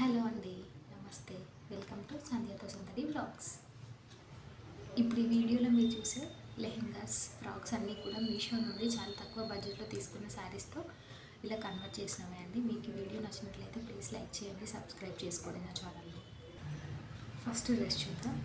Hello అండి నమస్తే. Welcome to సంధ్యతో సుందరి బ్లాగ్స్ ఇప్పుడు ఈ వీడియోలో మీరు చూసే లెహెంగాస్ ఫ్రాక్స్ అన్నీ కూడా మీషో నుండి చాలా తక్కువ బడ్జెట్లో తీసుకున్న శారీస్తో ఇలా కన్వర్ట్ చేసినవే అండి. మీకు వీడియో నచ్చినట్లయితే ప్లీజ్ లైక్ చేయండి సబ్స్క్రైబ్ చేసుకోండి నా ఛానల్ని. ఫస్ట్ డ్రెస్ చూద్దాం.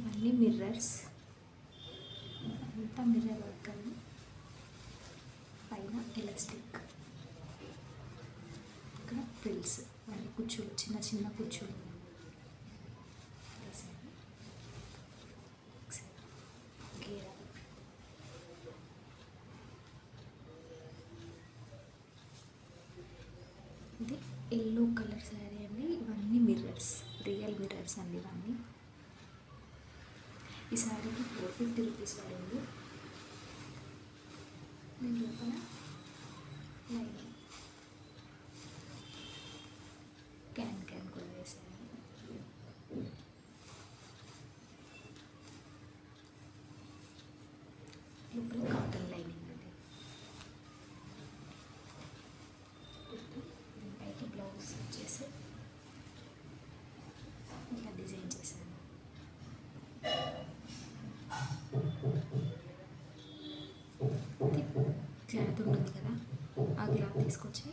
ఇవన్నీ మిర్రర్స్ అంతా మిర్రర్ వర్క్ అండి. పైన ఎలాస్టిక్ ఇక్కడ ఫ్రిల్స్ ఇవన్నీ కుచ్చులు చిన్న చిన్న కుచ్చులు ఇది ఎల్లో కలర్ శారీ అండి. ఇవన్నీ మిర్రర్స్ రియల్ మిర్రర్స్ అండి ఇవన్నీ. ఈ శారీకి ఫోర్ ఫిఫ్టీ రూపీస్ పడింది. దీని లోపల లైనింగ్ క్యాన్ క్యాన్ కూడా వేసాను లోపల కాటన్ లైనింగ్ అండి దీనిపైకి బ్లౌజ్ వచ్చేసి ఇలా డిజైన్ చేశాను క్లాత్ ఉంటుంది కదా ఆ క్లాత్ తీసుకొచ్చి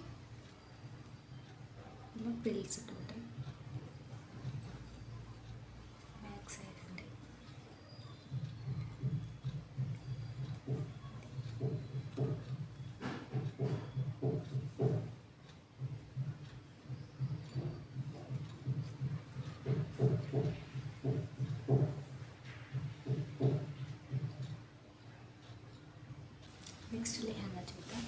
ఇలా పిల్స్ టోటల్ బ్యాక్ సైడ్ అండి నెక్స్ట్ లెహంగా చూద్దాం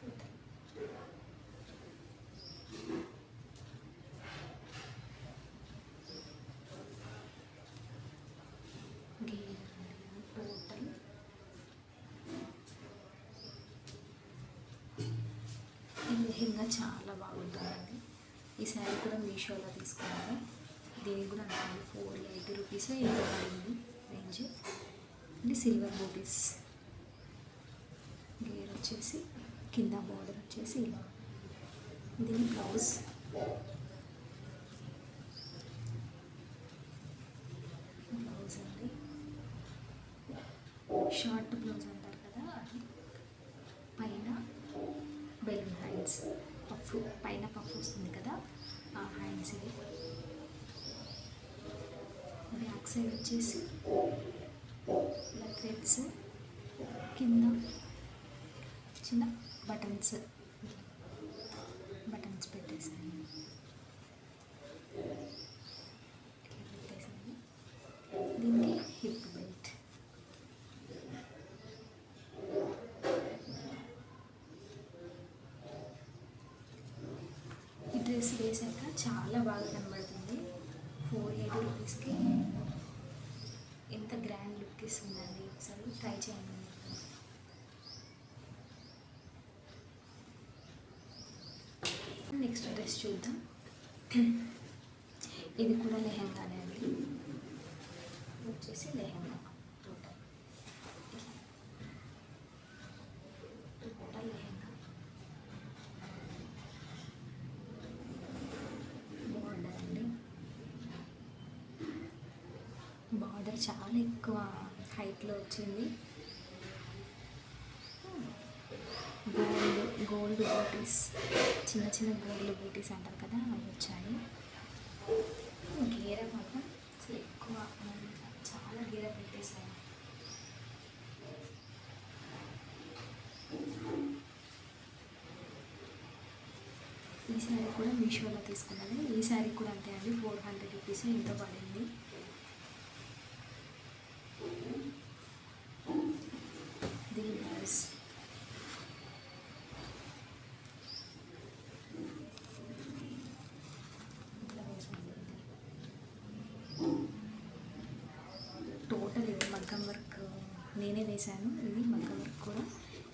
టోటల్ ఈ లెహంగా చాలా బాగుంటుందండి. ఈ శారీ కూడా మీషోలో తీసుకున్నాను. దీనికి కూడా నాకు ఫోర్ ఎయిటీ రూపీస్ ఎంత పడింది రేంజ్. అంటే సిల్వర్ బూటీస్. గేర్ వచ్చేసి కింద బార్డర్ వచ్చేసి ఇలా. దీని బ్లౌజ్. బ్లౌజ్ అండి. షార్ట్ బ్లౌజ్ అంటారు కదా అది. పైన బెలూన్ హ్యాండ్స్ పఫ్ పైన పఫ్ వస్తుంది కదా ఆ హ్యాండ్స్ ఇవి బ్యాక్ సైడ్ వచ్చేసి ఇలా థ్రెడ్స్ కింద చిన్న బటన్స్ బటన్స్ పెట్టేసాను ఇట్లా పెట్టేసాను దీనికి హిప్ బెల్ట్ ఈ డ్రెస్ వేసాక చాలా బాగా కనబడుతుంది. ఫోర్ ఎయిటీ రూపీస్కి ఎంత గ్రాండ్ లుక్ ఇస్తుందండి. ఒకసారి ట్రై చేయండి. నెక్స్ట్ డ్రెస్ చూద్దాం. ఇది కూడా లెహంగానే అండి. వచ్చేసి lehenga total total lehenga border అండి బార్డర్ చాలా ఎక్కువ హైట్లో వచ్చింది. గోల్డ్ గోల్డ్ బూటీస్ చిన్న చిన్న గోల్డ్ బూటీస్ అంటారు కదా అవి వచ్చాయి. గీర మాత్రం అసలు ఎక్కువ చాలా గీర పెట్టేశాను ఈ శారీ కూడా మీషోలో తీసుకున్నది ఈ శారీ కూడా అంతే అండి ఫోర్ హండ్రెడ్ రూపీస్ ఎంతో పడింది దీని బ్లౌజ్ బ్లౌజ్ అండి వర్క్ నేనే వేశాను. ఇది మగ్గ వర్క్ కూడా.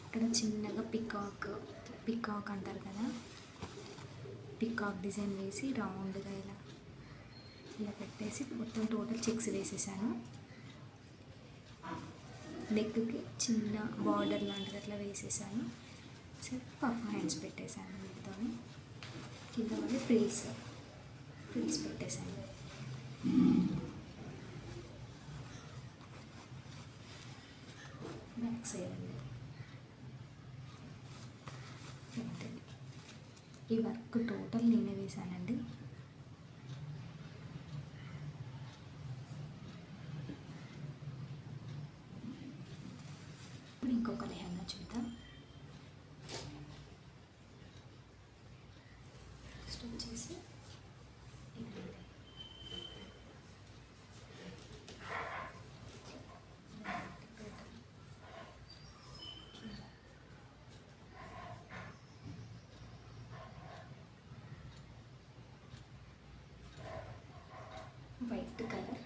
ఇక్కడ చిన్నగా పికాక్ పికాక్ అంటారు కదా. పికాక్ డిజైన్ వేసి రౌండ్గా ఇలా ఇలా పెట్టేసి మొత్తం టోటల్ చెక్స్ వేసేసాను. నెక్కి చిన్న బార్డర్ లాంటిది అట్లా వేసేసాను. సో పఫ్ హ్యాండ్స్ పెట్టేశాను వీటితో కింద మళ్ళీ ఫ్రిల్స్ ఫ్రిల్స్ పెట్టేశాను బ్యాక్ సైడ్ ఈ వర్క్ టోటల్ నేనే వేశానండి. ఇప్పుడు ఇంకొక లెహంగా చూద్దాం. స్టిచ్ చేసి ఇదండి వైట్ కలర్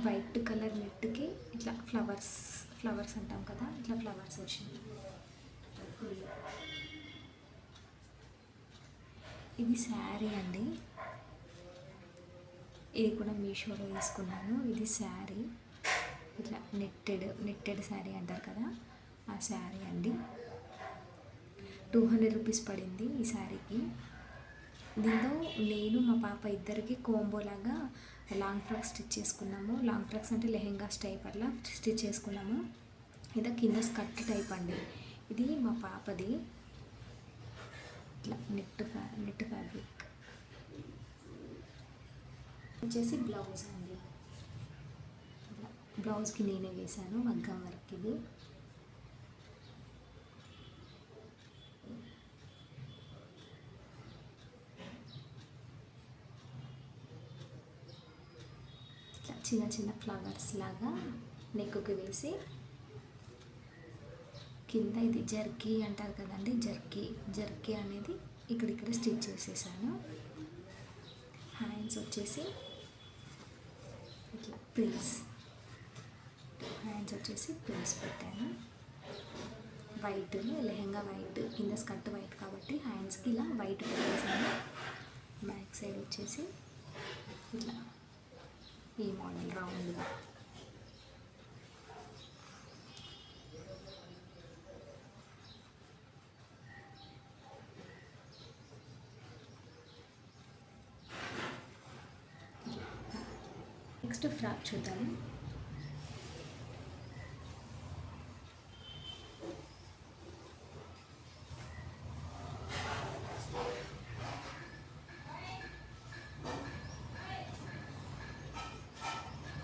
వైట్ కలర్ నెట్కి ఇట్లా ఫ్లవర్స్ ఫ్లవర్స్ అంటాం కదా ఇట్లా ఫ్లవర్స్ వచ్చింది. ఇది శారీ అండి. ఇది కూడా మీషోలో తీసుకున్నాను. ఇది శారీ. ఇట్లా నెట్టెడ్ నెట్టెడ్ శారీ అంటారు కదా ఆ శారీ అండి. టూ హండ్రెడ్ రూపీస్ పడింది ఈ శారీకి. దీంతో నేను మా పాప ఇద్దరికి కోంబోలాగా లాంగ్ ఫ్రాక్ స్టిచ్ చేసుకున్నాము. లాంగ్ ఫ్రాక్స్ అంటే లెహెంగాస్ టైప్ అట్లా స్టిచ్ చేసుకున్నాము. ఇది కింద స్కర్ట్ టైప్ అండి. ఇది మా పాపది. ఇట్లా నెట్ ఫ్యా నెట్ ఫ్యాబ్రిక్. వచ్చేసి బ్లౌజ్ అండి. బ్లౌజ్కి నేనే వేశాను మగ్గం వర్క్ ఇది ఇట్లా చిన్న చిన్న ఫ్లవర్స్ లాగా నెక్కుకి వేసి కింద ఇది జర్కీ అంటారు కదండి జర్కీ. జర్కీ అనేది ఇక్కడిక్కడ స్టిచ్ చేసేసాను. హ్యాండ్స్ వచ్చేసి ఇట్లా ప్రిల్స్ హ్యాండ్స్ వచ్చేసి ప్రిల్స్ పెట్టాను. వైట్ లెహంగా వైట్ కింద స్కర్ట్ వైట్ కాబట్టి హ్యాండ్స్కి ఇలా వైట్ పెట్టేసాను. బ్యాక్ సైడ్ వచ్చేసి ఇట్లా ఈ మోడల్ రౌండ్గా నెక్స్ట్ ఫ్రాక్ చూద్దాము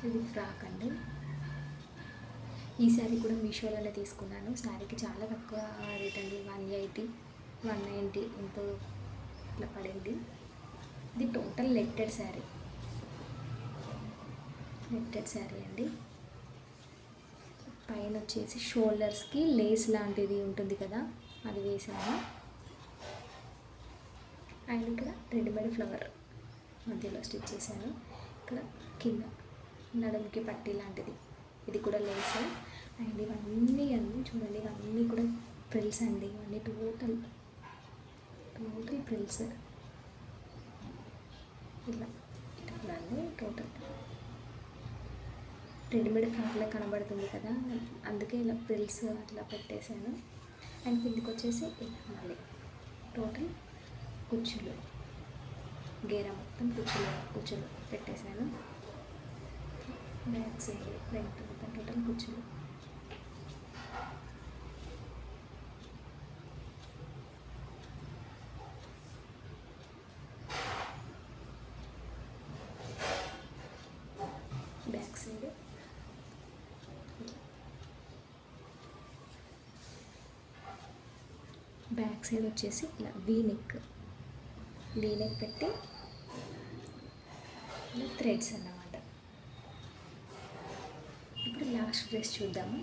ఇది ఫ్రాక్ అండి ఈ శారీ కూడా మీషోలోనే తీసుకున్నాను. శారీకి చాలా తక్కువ రేట్ అండి. వన్ ఎయిటీ వన్ నైంటీ ఎంతో ఇట్లా పడింది. ఇది total netted sari netted sari అండి. పైన వచ్చేసి షోల్డర్స్కి లేస్ లాంటిది ఉంటుంది కదా అది వేసాను అండ్ ఇక్కడ రెడీమేడ్ ఫ్లవర్ మధ్యలో స్టిచ్ చేశాను. ఇక్కడ కింద నడుముకి పట్టి లాంటిది. ఇది కూడా లేస్. అండ్ ఇవన్నీ అన్నీ చూడండి ఇవన్నీ కూడా ప్రిల్స్ అండి. ఇవన్నీ టోటల్ టోటల్ ప్రిల్స్ ఇలా ఇట్లా అండి టోటల్ రెడీమేడ్ ఫ్రాక్లా కనబడుతుంది కదా అందుకే ఇలా ప్రిల్స్ అట్లా పెట్టేశాను. అండ్ కిందికి వచ్చేసి ఇలా మళ్ళీ టోటల్ కుచ్చులు. గేర మొత్తం కుచ్చులు కుచ్చులు పెట్టేశాను. బ్యాక్ సైడ్ ఫ్రంట్ మొత్తం total back side back side వచ్చేసి ఇలా వీ నెక్ వీ నెక్ పెట్టి ఇలా థ్రెడ్స్ అన్నమాట ఇప్పుడు లాస్ట్ డ్రెస్ చూద్దాము.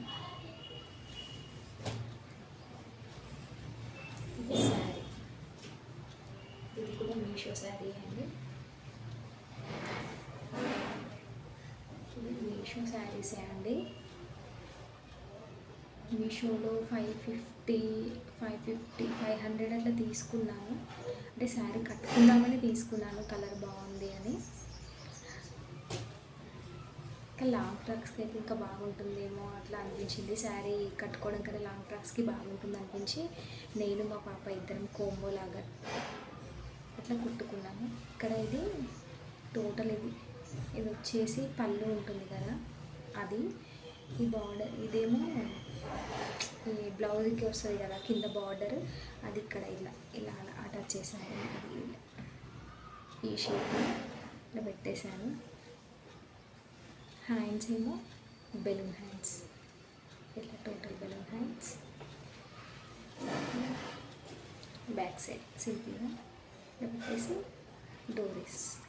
ఇది శారీ. ఇది కూడా మీషో శారీ అండి. ఇది మీషో శారీసే అండి. మీషోలో five fifty five fifty five hundred అట్లా తీసుకున్నాను. అంటే శారీ కట్టుకుందామని తీసుకున్నాను కలర్ బాగుంది అని. లాంగ్ ఫ్రాక్స్కి అయితే ఇంకా బాగుంటుందేమో అట్లా అనిపించింది. శారీ కట్టుకోవడం కన్నా లాంగ్ ఫ్రాక్స్కి బాగుంటుంది అనిపించి నేను మా పాప ఇద్దరం కోంబో లాగా అట్లా కుట్టుకున్నాను ఇక్కడ ఇది టోటల్ ఇది. ఇది వచ్చేసి పళ్ళు ఉంటుంది కదా అది. ఈ బార్డర్ ఇదేమో ఈ బ్లౌజ్కి వస్తుంది కదా కింద బార్డర్ అది ఇక్కడ ఇలా ఇలా అలా అటాచ్ చేశాను. ఈ షేప్ ఇలా పెట్టేశాను. హ్యాండ్స్ ఏమో బెలూన్ హ్యాండ్స్. ఇట్లా total balloon hands. Back side సింపుల్గా. పెట్టేసి డోరీస్.